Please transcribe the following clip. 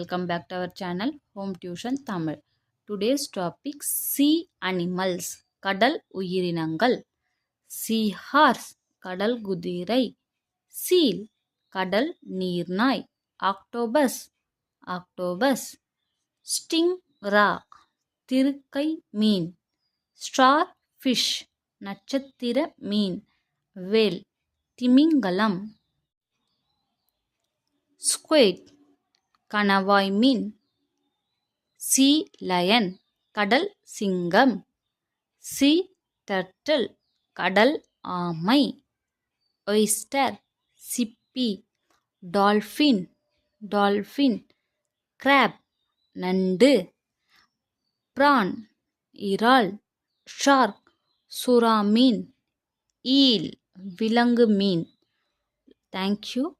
Welcome back to our channel home tuition Tamil today's topic sea animals கடல் உயிரினங்கள் sea horse கடல் குதிரை seal கடல் நீர்நாய் ஆக்டோபஸ் ஆக்டோபஸ் ஸ்டிங் ரா திருக்கை மீன் ஸ்டார் ஃபிஷ் நட்சத்திர மீன் வேல் திமிங்கலம் ஸ்குவேட் கணவாய் மீன். சீ லயன் கடல் சிங்கம். சி டர்ட்டில் கடல் ஆமை. ஒய்ஸ்டர் சிப்பி. Dolphin dolphin. கிராப் நண்டு. ப்ரான் இறால். ஷார்க் சுறா மீன். ஈல் விலங்கு மீன். Thank you.